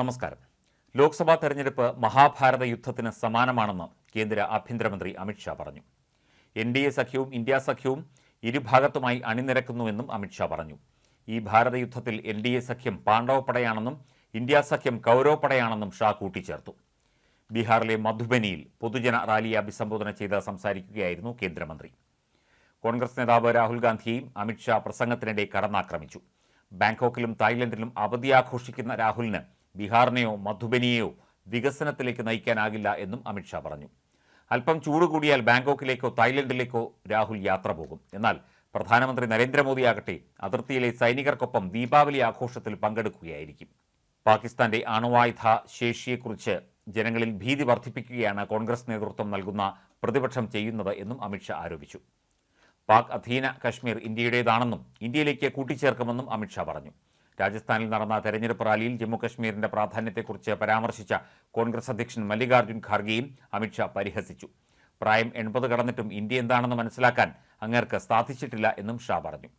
നമസ്കാരം. ലോക്സഭാ തെരഞ്ഞെടുപ്പ് മഹാഭാരത യുദ്ധത്തിന് സമാനമാണെന്ന് കേന്ദ്ര ആഭ്യന്തരമന്ത്രി അമിത്ഷാ പറഞ്ഞു. എൻ ഡി എ സഖ്യവും ഇന്ത്യ സഖ്യവും ഇരുഭാഗത്തുമായി അണിനിരക്കുന്നുവെന്നും അമിത്ഷാ പറഞ്ഞു. ഈ ഭാരത യുദ്ധത്തിൽ എൻ ഡി എ സഖ്യം പാണ്ഡവപ്പടയാണെന്നും ഇന്ത്യ സഖ്യം കൗരവപ്പടയാണെന്നും ഷാ കൂട്ടിച്ചേർത്തു. ബീഹാറിലെ മധുബനിയിൽ പൊതുജന റാലിയെ അഭിസംബോധന ചെയ്ത് സംസാരിക്കുകയായിരുന്നു കേന്ദ്രമന്ത്രി. കോൺഗ്രസ് നേതാവ് രാഹുൽ ഗാന്ധിയെയും അമിത്ഷാ പ്രസംഗത്തിനിടെ കടന്നാക്രമിച്ചു. ബാങ്കോക്കിലും തായ്ലൻഡിലും അവധി ആഘോഷിക്കുന്ന രാഹുലിന് ബീഹാറിനെയോ മധുബനിയെയോ വികസനത്തിലേക്ക് നയിക്കാനാകില്ല എന്നും അമിത്ഷാ പറഞ്ഞു. അല്പം ചൂട് കൂടിയാൽ ബാങ്കോക്കിലേക്കോ തായ്ലൻഡിലേക്കോ രാഹുൽ യാത്ര പോകും. എന്നാൽ പ്രധാനമന്ത്രി നരേന്ദ്രമോദിയാകട്ടെ അതിർത്തിയിലെ സൈനികർക്കൊപ്പം ദീപാവലി ആഘോഷത്തിൽ പങ്കെടുക്കുകയായിരിക്കും. പാകിസ്ഥാന്റെ അണുവായുധ ശേഷിയെക്കുറിച്ച് ജനങ്ങളിൽ ഭീതി വർദ്ധിപ്പിക്കുകയാണ് കോൺഗ്രസ് നേതൃത്വം നൽകുന്ന പ്രതിപക്ഷം ചെയ്യുന്നത് എന്നും അമിത്ഷാ ആരോപിച്ചു. പാക് അധീന കശ്മീർ ഇന്ത്യയുടേതാണെന്നും ഇന്ത്യയിലേക്ക് കൂട്ടിച്ചേർക്കുമെന്നും അമിത്ഷാ പറഞ്ഞു. രാജസ്ഥാനിൽ നടന്ന തെരഞ്ഞെടുപ്പ് റാലിയിൽ ജമ്മു കശ്മീരിന്റെ പ്രാധാന്യത്തെക്കുറിച്ച് പരാമർശിച്ച കോൺഗ്രസ് അധ്യക്ഷൻ മല്ലികാർജുൻ ഖാർഗെയും അമിത്ഷാ പരിഹസിച്ചു. പ്രായം എൺപത് കടന്നിട്ടും ഇന്ത്യ എന്താണെന്ന് മനസ്സിലാക്കാൻ അങ്ങേർക്ക് സാധിച്ചിട്ടില്ല എന്നും ഷാ പറഞ്ഞു.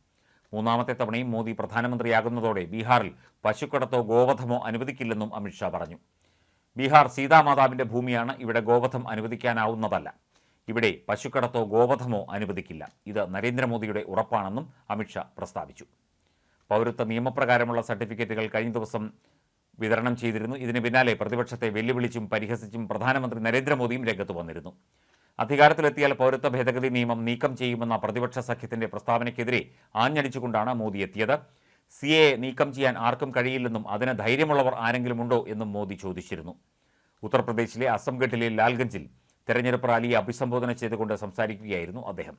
മൂന്നാമത്തെ തവണയും മോദി പ്രധാനമന്ത്രിയാകുന്നതോടെ ബീഹാറിൽ പശുക്കടത്തോ ഗോവധമോ അനുവദിക്കില്ലെന്നും അമിത്ഷാ പറഞ്ഞു. ബീഹാർ സീതാമാതാവിന്റെ ഭൂമിയാണ് ഇവിടെ ഗോവധം അനുവദിക്കാനാവുന്നതല്ല. ഇവിടെ പശുക്കടത്തോ ഗോവധമോ അനുവദിക്കില്ല. ഇത് നരേന്ദ്രമോദിയുടെ ഉറപ്പാണെന്നും അമിത്ഷാ പ്രസ്താവിച്ചു. പൗരത്വ നിയമപ്രകാരമുള്ള സർട്ടിഫിക്കറ്റുകൾ കഴിഞ്ഞ ദിവസം വിതരണം ചെയ്തിരുന്നു. ഇതിന് പിന്നാലെ പ്രതിപക്ഷത്തെ വെല്ലുവിളിച്ചും പരിഹസിച്ചും പ്രധാനമന്ത്രി നരേന്ദ്രമോദിയും രംഗത്ത് വന്നിരുന്നു. അധികാരത്തിലെത്തിയാൽ പൗരത്വ ഭേദഗതി നിയമം നീക്കം ചെയ്യുമെന്ന പ്രതിപക്ഷ സഖ്യത്തിന്റെ പ്രസ്താവനയ്ക്കെതിരെ ആഞ്ഞടിച്ചുകൊണ്ടാണ് മോദി എത്തിയത്. സി എ നീക്കം ചെയ്യാൻ ആർക്കും കഴിയില്ലെന്നും അതിന് ധൈര്യമുള്ളവർ ആരെങ്കിലും ഉണ്ടോ എന്നും മോദി ചോദിച്ചിരുന്നു. ഉത്തർപ്രദേശിലെ അസംഗഡിലെ ലാൽഗഞ്ചിൽ തെരഞ്ഞെടുപ്പ് റാലിയെ അഭിസംബോധന ചെയ്തുകൊണ്ട് സംസാരിക്കുകയായിരുന്നു അദ്ദേഹം.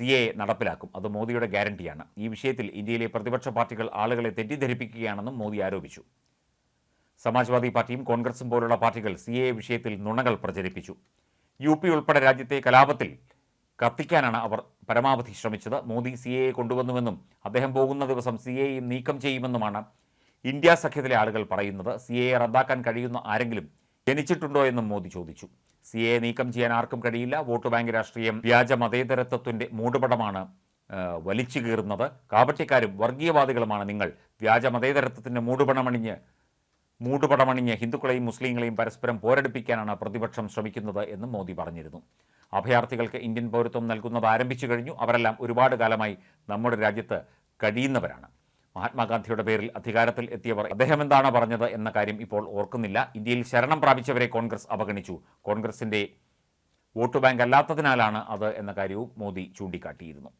സി എ നടപ്പിലാക്കും. അത് മോദിയുടെ ഗ്യാരണ്ടിയാണ്. ഈ വിഷയത്തിൽ ഇന്ത്യയിലെ പ്രതിപക്ഷ പാർട്ടികൾ ആളുകളെ തെറ്റിദ്ധരിപ്പിക്കുകയാണെന്നും മോദി ആരോപിച്ചു. സമാജ്വാദി പാർട്ടിയും കോൺഗ്രസും പോലുള്ള പാർട്ടികൾ സി എ വിഷയത്തിൽ നുണകൾ പ്രചരിപ്പിച്ചു. യു പി ഉൾപ്പെടെ രാജ്യത്തെ കലാപത്തിൽ കത്തിക്കാനാണ് അവർ പരമാവധി ശ്രമിച്ചത്. മോദി സി എ കൊണ്ടുവന്നുവെന്നും അദ്ദേഹം പോകുന്ന ദിവസം സി എ നീക്കം ചെയ്യുമെന്നുമാണ് ഇന്ത്യ സഖ്യത്തിലെ ആളുകൾ പറയുന്നത്. സി എ റദ്ദാക്കാൻ കഴിയുന്ന ആരെങ്കിലും ജനിച്ചിട്ടുണ്ടോ എന്നും മോദി ചോദിച്ചു. സി എ നീക്കം ചെയ്യാൻ ആർക്കും കഴിയില്ല. വോട്ട് ബാങ്ക് രാഷ്ട്രീയം വ്യാജ മതേതരത്വത്തിന്റെ മൂടുപടമാണ് വലിച്ചു കീറുന്നത്. കാപട്യക്കാരും വർഗീയവാദികളുമാണ് നിങ്ങൾ. വ്യാജ മതേതരത്വത്തിന്റെ മൂടുപടമണിഞ്ഞ് മൂടുപടമണിഞ്ഞ് ഹിന്ദുക്കളെയും മുസ്ലിങ്ങളെയും പരസ്പരം പോരടിപ്പിക്കാനാണ് പ്രതിപക്ഷം ശ്രമിക്കുന്നത് എന്നും മോദി പറഞ്ഞിരുന്നു. അഭയാർത്ഥികൾക്ക് ഇന്ത്യൻ പൗരത്വം നൽകുന്നത് ആരംഭിച്ചു കഴിഞ്ഞു. അവരെല്ലാം ഒരുപാട് കാലമായി നമ്മുടെ രാജ്യത്ത് കഴിയുന്നവരാണ്. മഹാത്മാഗാന്ധിയുടെ പേരിൽ അധികാരത്തിൽ എത്തിയവർ അദ്ദേഹം എന്താണ് പറഞ്ഞത് എന്ന കാര്യം ഇപ്പോൾ ഓർക്കുന്നില്ല. ഇന്ത്യയിൽ ശരണം പ്രാപിച്ചവരെ കോൺഗ്രസ് അവഗണിച്ചു. കോൺഗ്രസിന്റെ വോട്ട് ബാങ്ക് അല്ലാത്തതിനാലാണ് അത് എന്ന കാര്യവും മോദി ചൂണ്ടിക്കാട്ടിയിരുന്നു.